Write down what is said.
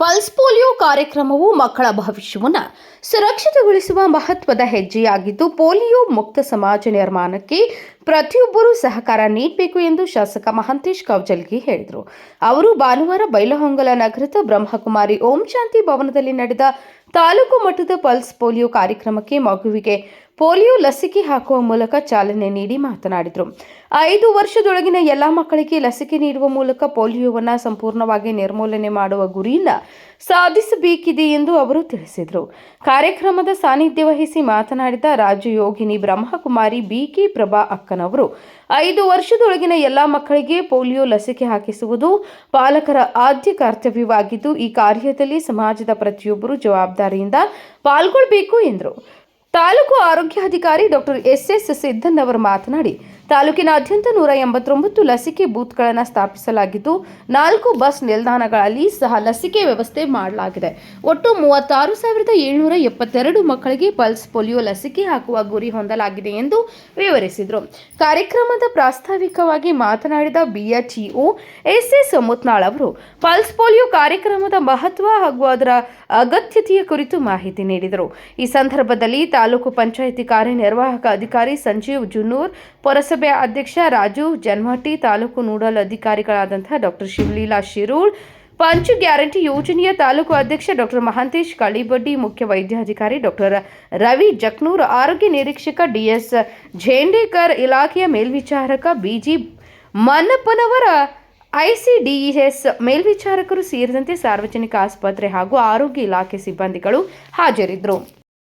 Pulse polio ಕಾರ್ಯಕ್ರಮವು ಮಕ್ಕಳ ಭವಿಷ್ಯವನ್ನು ಸುರಕ್ಷಿತಗೊಳಿಸುವ ಮಹತ್ವದ ಹೆಜ್ಜೆಯಾಗಿದ್ದು, ಪೋಲಿಯೋ ಮುಕ್ತ ಸಮಾಜ ನಿರ್ಮಾಣಕ್ಕೆ ಪ್ರತಿಯೊಬ್ಬರೂ ಸಹಕಾರ ನೀಡಬೇಕು ಎಂದು ಶಾಸಕ ಮಹಂತೇಶ್ ಕೌಜಲ್ಗಿ ಹೇಳಿದರು. ಅವರು ಭಾನುವಾರ ಬೈಲಹೊಂಗಲ ನಗರದ ಬ್ರಹ್ಮಕುಮಾರಿ ಓಂ ಶಾಂತಿ ಭವನದಲ್ಲಿ ನಡೆದ ತಾಲೂಕು ಮಟ್ಟದ ಪಲ್ಸ್ ಪೋಲಿಯೋ ಕಾರ್ಯಕ್ರಮಕ್ಕೆ ಮಗುವಿಗೆ ಪೋಲಿಯೋ ಲಸಿಕೆ ಹಾಕುವ ಮೂಲಕ ಚಾಲನೆ ನೀಡಿ ಮಾತನಾಡಿದರು. ಐದು ವರ್ಷದೊಳಗಿನ ಎಲ್ಲ ಮಕ್ಕಳಿಗೆ ಲಸಿಕೆ ನೀಡುವ ಮೂಲಕ ಪೋಲಿಯೋವನ್ನು ಸಂಪೂರ್ಣವಾಗಿ ನಿರ್ಮೂಲನೆ ಮಾಡುವ ಗುರಿಯಿಂದ ಸಾಧಿಸಬೇಕಿದೆ ಎಂದು ಅವರು ತಿಳಿಸಿದರು. ಕಾರ್ಯಕ್ರಮದ ಸಾನ್ನಿಧ್ಯ ವಹಿಸಿ ಮಾತನಾಡಿದ ರಾಜಯೋಗಿನಿ ಬ್ರಹ್ಮಕುಮಾರಿ ಬಿಕೆ ಪ್ರಭಾ ಅಕ್ಕನವರು, ಐದು ವರ್ಷದೊಳಗಿನ ಎಲ್ಲ ಮಕ್ಕಳಿಗೆ ಪೋಲಿಯೋ ಲಸಿಕೆ ಹಾಕಿಸುವುದು ಪಾಲಕರ ಆದ್ಯ ಕರ್ತವ್ಯವಾಗಿದ್ದು, ಈ ಕಾರ್ಯದಲ್ಲಿ ಸಮಾಜದ ಪ್ರತಿಯೊಬ್ಬರು ಜವಾಬ್ದಾರಿಯಿಂದ ಪಾಲ್ಗೊಳ್ಳಬೇಕು ಎಂದರು. ತಾಲೂಕು ಆರೋಗ್ಯಾಧಿಕಾರಿ ಡಾಕ್ಟರ್ ಎಸ್ ಎಸ್ ಸಿದ್ದನ್ ಅವರು ಮಾತನಾಡಿ ತಾಲೂಕಿನಾದ್ಯಂತ ನೂರ ಎಂಬತ್ತೊಂಬತ್ತು ಲಸಿಕೆ ಬೂತ್ಗಳನ್ನು ಸ್ಥಾಪಿಸಲಾಗಿದ್ದು, ನಾಲ್ಕು ಬಸ್ ನಿಲ್ದಾಣಗಳಲ್ಲಿ ಸಹ ಲಸಿಕೆ ವ್ಯವಸ್ಥೆ ಮಾಡಲಾಗಿದೆ. ಒಟ್ಟು ಮೂವತ್ತಾರು ಸಾವಿರದ ಏಳ್ನೂರ ಎಪ್ಪತ್ತೆರಡು ಮಕ್ಕಳಿಗೆ ಪಲ್ಸ್ ಪೋಲಿಯೋ ಲಸಿಕೆ ಹಾಕುವ ಗುರಿ ಹೊಂದಲಾಗಿದೆ ಎಂದು ವಿವರಿಸಿದರು. ಕಾರ್ಯಕ್ರಮದ ಪ್ರಾಸ್ತಾವಿಕವಾಗಿ ಮಾತನಾಡಿದ ಬಿಎಚ್ಇಒ ಎಸ್ ಮುತ್ನಾಳ್ ಅವರು, ಪಲ್ಸ್ ಪೋಲಿಯೋ ಕಾರ್ಯಕ್ರಮದ ಮಹತ್ವ ಹಾಗೂ ಅದರ ಅಗತ್ಯತೆಯ ಕುರಿತು ಮಾಹಿತಿ ನೀಡಿದರು. ಈ ಸಂದರ್ಭದಲ್ಲಿ ತಾಲೂಕು ಪಂಚಾಯಿತಿ ಕಾರ್ಯನಿರ್ವಾಹಕ ಅಧಿಕಾರಿ ಸಂಜೀವ್ ಜುನ್ನೂರ್ ಪುರಸಭೆ ಅಧ್ಯಕ್ಷ ರಾಜು ಜನ್ಮಟ್ಟಿ ತಾಲೂಕು ನೋಡಲ್ ಅಧಿಕಾರಿಗಳಾದಂತಹ ಡಾಕ್ಟರ್ ಶಿವಲೀಲಾ ಶಿರೂಳ್, ಪಂಚ ಗ್ಯಾರಂಟಿ ಯೋಜನೆಯ ತಾಲೂಕು ಅಧ್ಯಕ್ಷ ಡಾಕ್ಟರ್ ಮಹಾಂತೇಶ್ ಕಳಿಬಡ್ಡಿ, ಮುಖ್ಯ ವೈದ್ಯಾಧಿಕಾರಿ ಡಾಕ್ಟರ್ ರವಿ ಜಕ್ನೂರ್, ಆರೋಗ್ಯ ನಿರೀಕ್ಷಕ ಡಿಎಸ್ ಝೇಂಡೇಕರ್ ಇಲಾಖೆಯ ಮೇಲ್ವಿಚಾರಕ ಬಿಜಿ ಮನ್ನಪ್ಪನವರ ಐಸಿಡಿಎಸ್ ಮೇಲ್ವಿಚಾರಕರು ಸೇರಿದಂತೆ ಸಾರ್ವಜನಿಕ ಆಸ್ಪತ್ರೆ ಹಾಗೂ ಆರೋಗ್ಯ ಇಲಾಖೆ ಸಿಬ್ಬಂದಿಗಳು ಹಾಜರಿದ್ದರು.